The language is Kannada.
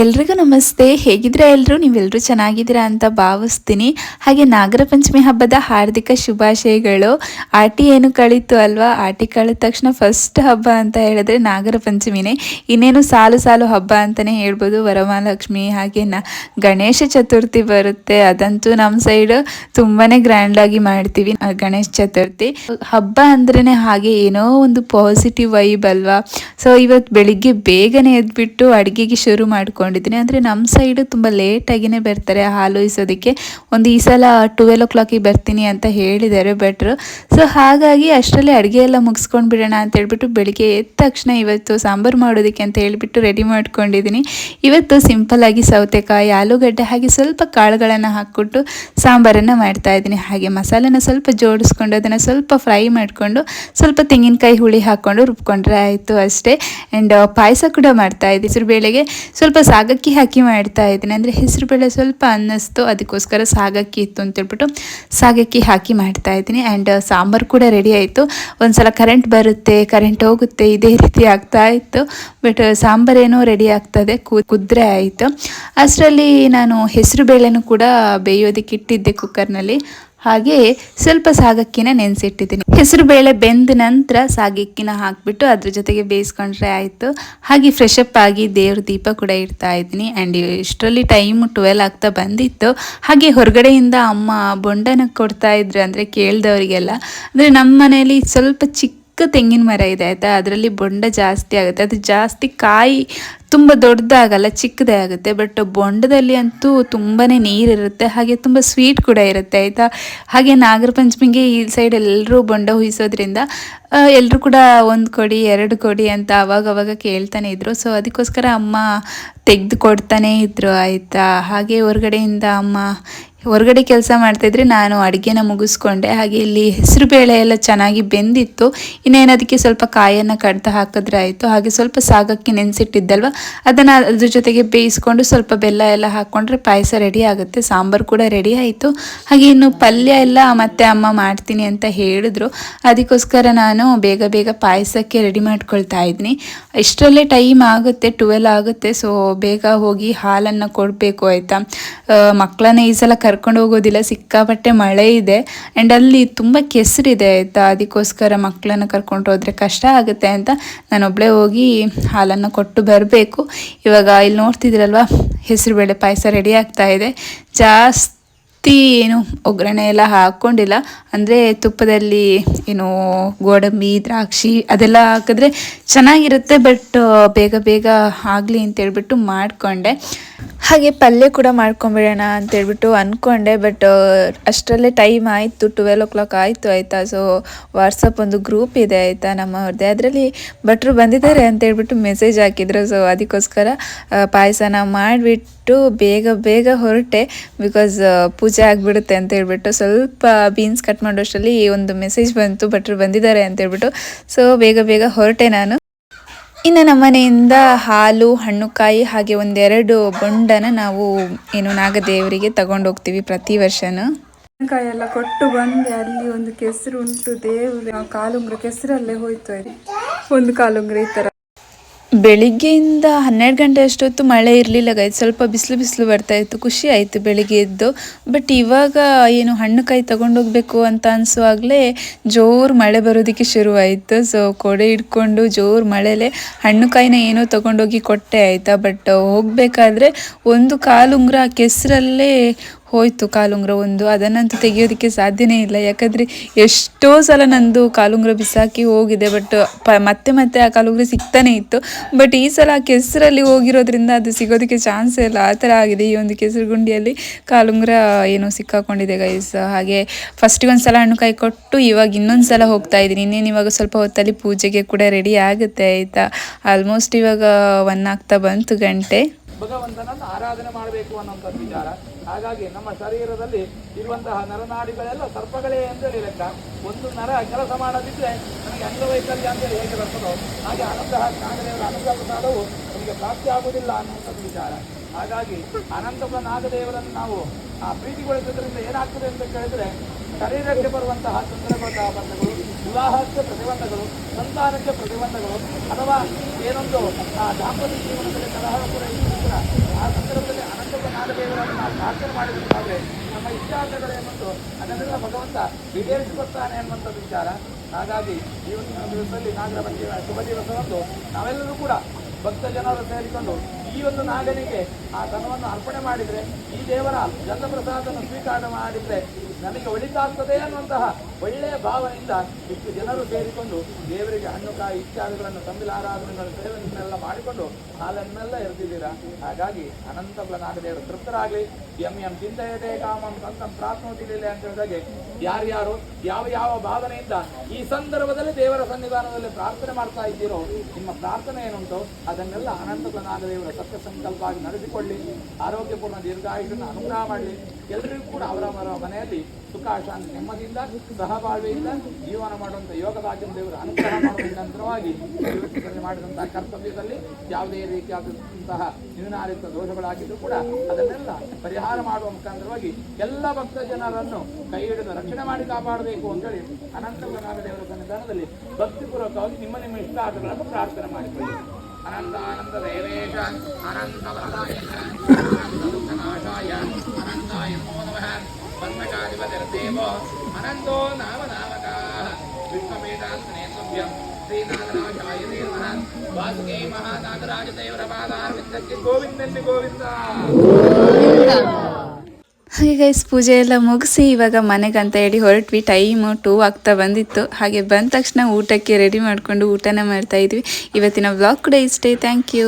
ಎಲ್ರಿಗೂ ನಮಸ್ತೆ. ಹೇಗಿದ್ರೆ ಎಲ್ಲರೂ ನೀವೆಲ್ಲರೂ ಚೆನ್ನಾಗಿದ್ದೀರಾ ಅಂತ ಭಾವಿಸ್ತೀನಿ. ಹಾಗೆ ನಾಗರ ಪಂಚಮಿ ಹಬ್ಬದ ಹಾರ್ದಿಕ ಶುಭಾಶಯಗಳು. ಆಟಿ ಏನು ಕಳೀತು ಅಲ್ವಾ? ಆಟಿ ಕಳೆದ ತಕ್ಷಣ ಫಸ್ಟ್ ಹಬ್ಬ ಅಂತ ಹೇಳಿದ್ರೆ ನಾಗರ ಪಂಚಮಿನೇ. ಇನ್ನೇನು ಸಾಲು ಸಾಲು ಹಬ್ಬ ಅಂತಲೇ ಹೇಳ್ಬೋದು. ವರಮಹಾಲಕ್ಷ್ಮಿ ಹಾಗೆ ನ ಗಣೇಶ ಚತುರ್ಥಿ ಬರುತ್ತೆ. ಅದಂತೂ ನಮ್ಮ ಸೈಡ್ ತುಂಬಾ ಗ್ರ್ಯಾಂಡಾಗಿ ಮಾಡ್ತೀವಿ ಗಣೇಶ ಚತುರ್ಥಿ. ಹಬ್ಬ ಅಂದ್ರೇ ಹಾಗೆ ಏನೋ ಒಂದು ಪಾಸಿಟಿವ್ ವೈಬ್ ಅಲ್ವಾ? ಸೊ ಇವತ್ತು ಬೆಳಿಗ್ಗೆ ಬೇಗನೆ ಎದ್ಬಿಟ್ಟು ಅಡುಗೆಗೆ ಶುರು ಮಾಡ್ಕೊಂಡಿದ್ದೀನಿ. ಅಂದರೆ ನಮ್ಮ ಸೈಡು ತುಂಬ ಲೇಟಾಗಿಯೇ ಬರ್ತಾರೆ ಹಾಲು ಇಸೋದಕ್ಕೆ ಒಂದು ಈ ಸಲ ಟುವೆಲ್ ಓ ಕ್ಲಾಕಿಗೆ ಬರ್ತೀನಿ ಅಂತ ಹೇಳಿದ್ದಾರೆ ಬೆಟ್ರು ಸೊ ಹಾಗಾಗಿ ಅಷ್ಟರಲ್ಲಿ ಅಡುಗೆ ಎಲ್ಲ ಮುಗಿಸ್ಕೊಂಡು ಬಿಡೋಣ ಅಂತ ಹೇಳ್ಬಿಟ್ಟು ಬೆಳಿಗ್ಗೆ ಎದ್ದ ತಕ್ಷಣ ಇವತ್ತು ಸಾಂಬಾರು ಮಾಡೋದಕ್ಕೆ ಅಂತ ಹೇಳಿಬಿಟ್ಟು ರೆಡಿ ಮಾಡ್ಕೊಂಡಿದ್ದೀನಿ. ಇವತ್ತು ಸಿಂಪಲ್ ಆಗಿ ಸೌತೆಕಾಯಿ, ಆಲೂಗಡ್ಡೆ ಹಾಗೆ ಸ್ವಲ್ಪ ಕಾಳುಗಳನ್ನು ಹಾಕ್ಬಿಟ್ಟು ಸಾಂಬಾರನ್ನು ಮಾಡ್ತಾ ಇದ್ದೀನಿ. ಹಾಗೆ ಮಸಾಲೆನ ಸ್ವಲ್ಪ ಜೋಡಿಸ್ಕೊಂಡು ಅದನ್ನು ಸ್ವಲ್ಪ ಫ್ರೈ ಮಾಡಿಕೊಂಡು ಸ್ವಲ್ಪ ತೆಂಗಿನಕಾಯಿ ಹುಳಿ ಹಾಕ್ಕೊಂಡು ರುಬ್ಕೊಂಡ್ರೆ ಆಯಿತು ಅಷ್ಟೇ. ಆ್ಯಂಡ್ ಪಾಯಸ ಕೂಡ ಮಾಡ್ತಾ ಇದ್ದೀನಿ. ಬೇಳೆಗೆ ಸ್ವಲ್ಪ ಸಾಗಕ್ಕಿ ಹಾಕಿ ಮಾಡ್ತಾ ಇದ್ದೀನಿ. ಅಂದರೆ ಹೆಸರುಬೇಳೆ ಸ್ವಲ್ಪ ಅನ್ನಿಸ್ತು, ಅದಕ್ಕೋಸ್ಕರ ಸಾಗಕ್ಕಿ ಇತ್ತು ಅಂತೇಳ್ಬಿಟ್ಟು ಸಾಗಕ್ಕಿ ಹಾಕಿ ಮಾಡ್ತಾ ಇದ್ದೀನಿ. ಆ್ಯಂಡ್ ಸಾಂಬಾರು ಕೂಡ ರೆಡಿ ಆಯಿತು. ಒಂದ್ಸಲ ಕರೆಂಟ್ ಬರುತ್ತೆ ಕರೆಂಟ್ ಹೋಗುತ್ತೆ, ಇದೇ ರೀತಿ ಆಗ್ತಾ ಇತ್ತು. ಬಟ್ ಸಾಂಬಾರೇನೋ ರೆಡಿ ಆಗ್ತದೆ ಕುದ್ರೆ ಆಯಿತು. ಅಷ್ಟರಲ್ಲಿ ನಾನು ಹೆಸರು ಬೇಳೆನೂ ಕೂಡ ಬೇಯೋದಕ್ಕೆ ಇಟ್ಟಿದ್ದೆ ಕುಕ್ಕರ್ನಲ್ಲಿ ಹಾಗೆ ಸ್ವಲ್ಪ ಸಾಗಕ್ಕಿನ ನೆನೆಸಿಟ್ಟಿದ್ದೀನಿ. ಹೆಸರು ಬೇಳೆ ಬೆಂದ ನಂತರ ಸಾಗಕ್ಕಿನ ಹಾಕಿಬಿಟ್ಟು ಅದ್ರ ಜೊತೆಗೆ ಬೇಯಿಸ್ಕೊಂಡ್ರೆ ಆಯಿತು. ಹಾಗೆ ಫ್ರೆಶ್ ಅಪ್ ಆಗಿ ದೇವ್ರ ದೀಪ ಕೂಡ ಇಡ್ತಾ ಇದ್ದೀನಿ. ಆ್ಯಂಡ್ ಇಷ್ಟರಲ್ಲಿ ಟೈಮ್ ಟ್ವೆಲ್ ಆಗ್ತಾ ಬಂದಿತ್ತು. ಹಾಗೆ ಹೊರಗಡೆಯಿಂದ ಅಮ್ಮ ಬೊಂಡನ ಕೊಡ್ತಾ ಇದ್ರು ಅಂದರೆ ಕೇಳ್ದವರಿಗೆಲ್ಲ. ಅಂದರೆ ನಮ್ಮ ಮನೆಯಲ್ಲಿ ಸ್ವಲ್ಪ ಚಿಕ್ಕ ತೆಂಗಿನ ಮರ ಇದೆ ಆಯಿತಾ? ಅದರಲ್ಲಿ ಬೊಂಡ ಜಾಸ್ತಿ ಆಗುತ್ತೆ. ಅದು ಜಾಸ್ತಿ ಕಾಯಿ ತುಂಬ ದೊಡ್ಡದಾಗಲ್ಲ, ಚಿಕ್ಕದೇ ಆಗುತ್ತೆ. ಬಟ್ ಬೊಂಡದಲ್ಲಿ ಅಂತೂ ತುಂಬಾ ನೀರಿರುತ್ತೆ. ಹಾಗೆ ತುಂಬ ಸ್ವೀಟ್ ಕೂಡ ಇರುತ್ತೆ, ಆಯಿತಾ? ಹಾಗೆ ನಾಗರ ಪಂಚಮಿಗೆ ಈ ಸೈಡ್ ಎಲ್ಲರೂ ಬೊಂಡ ಹುಯಿಸೋದ್ರಿಂದ ಎಲ್ಲರೂ ಕೂಡ ಒಂದು ಕೊಡಿ, ಎರಡು ಕೊಡಿ ಅಂತ ಅವಾಗ ಅವಾಗ ಕೇಳ್ತಾನೆ ಇದ್ರು. ಸೊ ಅದಕ್ಕೋಸ್ಕರ ಅಮ್ಮ ತೆಗೆದು ಕೊಡ್ತಾನೆ ಇದ್ರು, ಆಯಿತಾ? ಹಾಗೆ ಹೊರಗಡೆಯಿಂದ ಅಮ್ಮ, ಹೊರಗಡೆ ಕೆಲಸ ಮಾಡ್ತಾಯಿದ್ರೆ ನಾನು ಅಡುಗೆನ ಮುಗಿಸ್ಕೊಂಡೆ. ಹಾಗೆ ಇಲ್ಲಿ ಹೆಸರು ಬೇಳೆ ಎಲ್ಲ ಚೆನ್ನಾಗಿ ಬೆಂದಿತ್ತು. ಇನ್ನೇನು ಅದಕ್ಕೆ ಸ್ವಲ್ಪ ಕಾಯನ್ನು ಕಡ್ದು ಹಾಕಿದ್ರೆ ಆಯಿತು. ಹಾಗೆ ಸ್ವಲ್ಪ ಸಾಗಕ್ಕೆ ನೆನೆಸಿಟ್ಟಿದ್ದಲ್ವ? ಅದನ್ನು ಅದ್ರ ಜೊತೆಗೆ ಬೇಯಿಸ್ಕೊಂಡು ಸ್ವಲ್ಪ ಬೆಲ್ಲ ಎಲ್ಲ ಹಾಕ್ಕೊಂಡ್ರೆ ಪಾಯಸ ರೆಡಿ ಆಗುತ್ತೆ, ಸಾಂಬಾರು ಕೂಡ ರೆಡಿ ಆಯಿತು. ಹಾಗೆ ಇನ್ನು ಪಲ್ಯ ಎಲ್ಲ ಮತ್ತೆ ಅಮ್ಮ ಮಾಡ್ತೀನಿ ಅಂತ ಹೇಳಿದ್ರು. ಅದಕ್ಕೋಸ್ಕರ ನಾನು ಬೇಗ ಬೇಗ ಪಾಯಸಕ್ಕೆ ರೆಡಿ ಮಾಡ್ಕೊಳ್ತಾ ಇದ್ದೀನಿ ಇಷ್ಟರಲ್ಲೇ ಟೈಮ್ ಆಗುತ್ತೆ ಟ್ವೆಲ್ ಆಗುತ್ತೆ ಸೊ ಬೇಗ ಹೋಗಿ ಹಾಲನ್ನು ಕೊಡಬೇಕು ಆಯಿತಾ? ಮಕ್ಕಳನ್ನ ಈ ಸಲ ಕರ್ಕೊಂಡು ಹೋಗೋದಿಲ್ಲ, ಸಿಕ್ಕಾಪಟ್ಟೆ ಮಳೆ ಇದೆ. ಆ್ಯಂಡ್ ಅಲ್ಲಿ ತುಂಬ ಕೆಸರಿದೆ ಆಯಿತಾ? ಅದಕ್ಕೋಸ್ಕರ ಮಕ್ಕಳನ್ನ ಕರ್ಕೊಂಡು ಹೋದರೆ ಕಷ್ಟ ಆಗುತ್ತೆ ಅಂತ ನಾನೊಬ್ಬಳೇ ಹೋಗಿ ಹಾಲನ್ನು ಕೊಟ್ಟು ಬರಬೇಕು. ಇವಾಗ ಇಲ್ಲಿ ನೋಡ್ತಿದ್ದೀರಲ್ವ? ಹೆಸರುಬೇಳೆ ಪಾಯಸ ರೆಡಿ ಆಗ್ತಾ ಇದೆ. ಜಾಸ್ತಿ ಏನು ಒಗ್ಗರಣೆ ಎಲ್ಲ ಹಾಕ್ಕೊಂಡಿಲ್ಲ ಅಂದರೆ ತುಪ್ಪದಲ್ಲಿ ಏನು ಗೋಡಂಬಿ, ದ್ರಾಕ್ಷಿ ಅದೆಲ್ಲ ಹಾಕಿದ್ರೆ ಚೆನ್ನಾಗಿರುತ್ತೆ ಬಟ್ ಬೇಗ ಬೇಗ ಆಗಲಿ ಅಂತೇಳ್ಬಿಟ್ಟು ಮಾಡಿಕೊಂಡೆ. ಹಾಗೆ ಪಲ್ಯ ಕೂಡ ಮಾಡ್ಕೊಂಬಿಡೋಣ ಅಂತೇಳ್ಬಿಟ್ಟು ಅಂದ್ಕೊಂಡೆ ಬಟ್ ಅಷ್ಟರಲ್ಲೇ ಟೈಮ್ ಆಯಿತು ಟ್ವೆಲ್ ಓ ಕ್ಲಾಕ್ ಆಯಿತು ಆಯಿತಾ ಸೊ ವಾಟ್ಸಪ್ ಒಂದು ಗ್ರೂಪ್ ಇದೆ ಆಯಿತಾ ನಮ್ಮವ್ರದ್ದೇ ಅದರಲ್ಲಿ ಭಟ್ರು ಬಂದಿದ್ದಾರೆ ಅಂತೇಳ್ಬಿಟ್ಟು ಮೆಸೇಜ್ ಹಾಕಿದ್ರು ಸೊ ಅದಕ್ಕೋಸ್ಕರ ಪಾಯಸನ ಮಾಡಿಬಿಟ್ಟು ಬೇಗ ಬೇಗ ಹೊರಟೆ ಬಿಕಾಸ್ ಪೂಜೆ ಆಗಿಬಿಡುತ್ತೆ ಅಂತ ಹೇಳ್ಬಿಟ್ಟು ಸ್ವಲ್ಪ ಬೀನ್ಸ್ ಕಟ್ ಮಾಡೋಷ್ಟರಲ್ಲಿ ಒಂದು ಮೆಸೇಜ್ ಬಂತು, ಭಟ್ರು ಬಂದಿದ್ದಾರೆ ಅಂತೇಳ್ಬಿಟ್ಟು. ಸೊ ಬೇಗ ಬೇಗ ಹೊರಟೆ ನಾನು. ಇನ್ನು ನಮ್ಮನೆಯಿಂದ ಹಾಲು, ಹಣ್ಣುಕಾಯಿ ಹಾಗೆ ಒಂದೆರಡು ಬೊಂಡನ ನಾವು ಏನು ನಾಗದೇವರಿಗೆ ತಗೊಂಡೋಗ್ತೀವಿ ಪ್ರತಿ ವರ್ಷನೂ. ಕಾಯಿ ಎಲ್ಲ ಕೊಟ್ಟು ಬಂದೆ, ಅಲ್ಲಿ ಒಂದು ಕೆಸರು ಉಂಟು, ದೇವ್ರ ಕಾಲುಂಗ್ರ ಕೆಸರಲ್ಲೇ ಹೋಯ್ತು. ಒಂದು ಕಾಲುಂಗ್ರ ಈ ತರ. ಬೆಳಿಗ್ಗೆಯಿಂದ ಹನ್ನೆರಡು ಗಂಟೆ ಅಷ್ಟೊತ್ತು ಮಳೆ ಇರಲಿಲ್ಲ ಗಾಯ್ತು ಸ್ವಲ್ಪ ಬಿಸಿಲು ಬಿಸಿಲು ಬರ್ತಾ ಇತ್ತು, ಖುಷಿ ಆಯಿತು ಬೆಳಿಗ್ಗೆ ಎದ್ದು. ಬಟ್ ಇವಾಗ ಏನು ಹಣ್ಣು ಕಾಯಿ ತಗೊಂಡೋಗ್ಬೇಕು ಅಂತ ಅನಿಸುವಾಗಲೇ ಜೋರು ಮಳೆ ಬರೋದಕ್ಕೆ ಶುರುವಾಯಿತು. ಸೊ ಕೊಡೆ ಹಿಡ್ಕೊಂಡು ಜೋರು ಮಳೆಲೆ ಹಣ್ಣುಕಾಯಿನ ಏನೋ ತಗೊಂಡೋಗಿ ಕೊಟ್ಟೆ ಆಯಿತಾ. ಬಟ್ ಹೋಗಬೇಕಾದ್ರೆ ಒಂದು ಕಾಲು ಉಂಗುರ ಕೆಸರಲ್ಲೇ ಹೋಯ್ತು ಕಾಲುಂಗ್ರ ಒಂದು. ಅದನ್ನಂತೂ ತೆಗಿಯೋದಕ್ಕೆ ಸಾಧ್ಯನೇ ಇಲ್ಲ. ಯಾಕಂದರೆ ಎಷ್ಟೋ ಸಲ ನಂದು ಕಾಲುಂಗ್ರ ಬಿಸಾಕಿ ಹೋಗಿದೆ ಬಟ್ ಪ ಮತ್ತೆ ಮತ್ತೆ ಆ ಕಾಲುಂಗ್ರ ಸಿಗ್ತಾನೆ ಇತ್ತು. ಬಟ್ ಈ ಸಲ ಆ ಕೆಸರಲ್ಲಿ ಹೋಗಿರೋದ್ರಿಂದ ಅದು ಸಿಗೋದಕ್ಕೆ ಚಾನ್ಸೇ ಇಲ್ಲ. ಆ ಥರ ಆಗಿದೆ ಈ ಒಂದು ಕೆಸರು ಗುಂಡಿಯಲ್ಲಿ ಕಾಲುಂಗ್ರ ಏನೋ ಸಿಕ್ಕಾಕೊಂಡಿದೆ ಗೈಸ್ ಹಾಗೆ ಫಸ್ಟಿಗೆ ಒಂದು ಸಲ ಹಣ್ಣು ಕಾಯಿ ಕೊಟ್ಟು, ಇವಾಗ ಇನ್ನೊಂದು ಸಲ ಹೋಗ್ತಾ ಇದ್ದೀನಿ. ಇನ್ನೇನು ಇವಾಗ ಸ್ವಲ್ಪ ಹೊತ್ತಲ್ಲಿ ಪೂಜೆಗೆ ಕೂಡ ರೆಡಿ ಆಗುತ್ತೆ, ಆಯಿತಾ? ಆಲ್ಮೋಸ್ಟ್ ಇವಾಗ ಒನ್ ಆಗ್ತಾ ಬಂತು ಗಂಟೆ. ಭಗವಂತನನ್ನು ಆರಾಧನೆ ಮಾಡಬೇಕು ಅನ್ನುವಂಥ ವಿಚಾರ. ಹಾಗಾಗಿ ನಮ್ಮ ಶರೀರದಲ್ಲಿ ಇರುವಂತಹ ನರನಾಡಿಗಳೆಲ್ಲ ಸರ್ಪಗಳೇ ಅಂತೇಳಿ ಲೆಕ್ಕ. ಒಂದು ನರ ಕೆಲಸ ಮಾಡದಿದ್ದರೆ ನಮಗೆ ಅಂಗವೈಕಲ್ಯ ಅಂತೇಳಿ ಹೇಗೆ ಬರ್ತದೋ ಹಾಗೆ ಅನಂತ ನಾಗದೇವರ ಅನಂತ ಪ್ರಸಾದವು ನಮಗೆ ಪ್ರಾಪ್ತಿ ಆಗುವುದಿಲ್ಲ ಅನ್ನುವಂಥದ್ದು ವಿಚಾರ. ಹಾಗಾಗಿ ಅನಂತ ನಾಗದೇವರನ್ನು ನಾವು ಆ ಪ್ರೀತಿಗೊಳಿಸೋದ್ರಿಂದ ಏನಾಗ್ತದೆ ಅಂತ ಕೇಳಿದರೆ ಶರೀರಕ್ಕೆ ಬರುವಂತಹ ತೊಂದರೆಗಳ ವಿವಾಹಕ್ಕೆ ಪ್ರತಿಬಂಧಗಳು, ಸಂತಾನಕ್ಕೆ ಪ್ರತಿಬಂಧಗಳು, ಅಥವಾ ಏನೊಂದು ಆ ದಾಂಪತ್ಯ ಜೀವನದಲ್ಲಿ ಕಲಹ ಕೂಡ ಆ ಸಂದರ್ಭದಲ್ಲಿ ಅನಂತದ ನಾಗದೇವರನ್ನು ನಾವು ಪ್ರಾರ್ಥನೆ ಮಾಡಿದಂತಾದರೆ ನಮ್ಮ ಇಷ್ಟಾರ್ಥಗಳೇನುಂಟು ಅದನ್ನೆಲ್ಲ ಭಗವಂತ ಈಡೇರಿಸಿಕೊಡ್ತಾನೆ ಅನ್ನುವಂಥ ವಿಚಾರ. ಹಾಗಾಗಿ ಇವತ್ತಿನ ದಿವಸದಲ್ಲಿ ನಾಗರ ಪಂಚಮಿ, ಶುಭ ದಿವಸದಂದು ನಾವೆಲ್ಲರೂ ಕೂಡ ಭಕ್ತ ಜನರು ಸೇರಿಕೊಂಡು ಈ ಒಂದು ನಾಗನಿಗೆ ಆ ಧನವನ್ನು ಅರ್ಪಣೆ ಮಾಡಿದರೆ, ಈ ದೇವರ ಜನ್ಮಪ್ರಸಾದನ ಸ್ವೀಕಾರ ಮಾಡಿದರೆ ನನಗೆ ಒಳಿತಾಗ್ತದೆ ಅನ್ನುವಂತಹ ಒಳ್ಳೆಯ ಭಾವನೆಯಿಂದ ಇಷ್ಟು ಜನರು ಸೇರಿಕೊಂಡು ದೇವರಿಗೆ ಹಣ್ಣು ಕಾಯಿ ಇತ್ಯಾದಿಗಳನ್ನು ತಂಬಿಲ ಆರಾಧನೆಗಳ ಸೇವನೆಯನ್ನೆಲ್ಲ ಮಾಡಿಕೊಂಡು ಹಾಲನ್ನೆಲ್ಲ ಇರ್ತಿದ್ದೀರಾ ಹಾಗಾಗಿ ಅನಂತ ನಾಗದೇವರು ತೃಪ್ತರಾಗಲಿ. ಎಂ ಎಂ ಚಿಂತೆಯದೆ ಕಾಮಂ ಸಂತಂ ಪ್ರಾರ್ಥನೆ ಅಂತ ಹೇಳಿದಾಗೆ ಯಾರ್ಯಾರು ಯಾವ ಯಾವ ಭಾವನೆಯಿಂದ ಈ ಸಂದರ್ಭದಲ್ಲಿ ದೇವರ ಸನ್ನಿಧಾನದಲ್ಲಿ ಪ್ರಾರ್ಥನೆ ಮಾಡ್ತಾ ಇದ್ದೀರೋ, ನಿಮ್ಮ ಪ್ರಾರ್ಥನೆ ಏನುಂಟು ಅದನ್ನೆಲ್ಲ ಅನಂತ ನಾಗದೇವರ ಸತ್ಯ ಸಂಕಲ್ಪ ಆಗಿ ನಡೆಸಿಕೊಳ್ಳಿ ಆರೋಗ್ಯಪೂರ್ಣ ದೀರ್ಘಾಯುಷನ್ನು ಅನುಗ್ರಹ ಮಾಡಲಿ. ಎಲ್ಲರಿಗೂ ಕೂಡ ಅವರವರ ಮನೆಯಲ್ಲಿ ಸುಖ, ಶಾಂತಿ, ನೆಮ್ಮದಿಯಿಂದ, ಸಹಬಾಳ್ವೆಯಿಂದ ಜೀವನ ಮಾಡುವಂಥ ಯೋಗ ದೇವರ ಅನುಗ್ರಹ ಮಾಡುವಂತರವಾಗಿ ಮಾಡಿದಂಥ ಕರ್ತವ್ಯದಲ್ಲಿ ಯಾವುದೇ ರೀತಿಯಾದಂತಹ ನ್ಯೂನಾರಿತ ದೋಷಗಳಾಗಿದ್ದು ಕೂಡ ಅದನ್ನೆಲ್ಲ ಪರಿಹಾರ ಮಾಡುವ ಮುಖಾಂತರವಾಗಿ ಎಲ್ಲ ಭಕ್ತ ಜನರನ್ನು ಕೈ ಹಿಡಿದು ರಕ್ಷಣೆ ಮಾಡಿ ಕಾಪಾಡಬೇಕು ಅಂತೇಳಿ ಅನಂತ ದೇವರ ಸನ್ನಿಧಾನದಲ್ಲಿ ಭಕ್ತಿಪೂರ್ವಕವಾಗಿ ನಿಮ್ಮ ನಿಮ್ಮ ಇಷ್ಟಾರ್ಥಗಳನ್ನು ಪ್ರಾರ್ಥನೆ ಮಾಡಿಕೊಳ್ಳಿ. अनन्तानन्ददेवेश अनन्तवरदाय अनन्तनाशाय अनन्ताय नमो नमः पद्मकाधिपतिर्देवो अनन्तो नाम नामकाः विश्वमेधान्तनेतव्यम् श्रीनागराजाय ते नमः वासुदेव महानागराजदेवरपादारविन्दस्य गोविन्दस्य गोविन्दा ಹಾಗೆ ಗೈಸ್ ಪೂಜೆ ಎಲ್ಲ ಮುಗಿಸಿ ಇವಾಗ ಮನೆಗೆ ಅಂತ ಹೇಳಿ ಹೊರಟ್ವಿ. ಟೈಮು ಟೂ ಆಗ್ತಾ ಬಂದಿತ್ತು. ಹಾಗೆ ಬಂದ ತಕ್ಷಣ ಊಟಕ್ಕೆ ರೆಡಿ ಮಾಡಿಕೊಂಡು ಊಟನ ಮಾಡ್ತಾ ಇದ್ವಿ. ಇವತ್ತಿನ ಬ್ಲಾಗ್ ಕೂಡ ಇಷ್ಟೇ. Thank you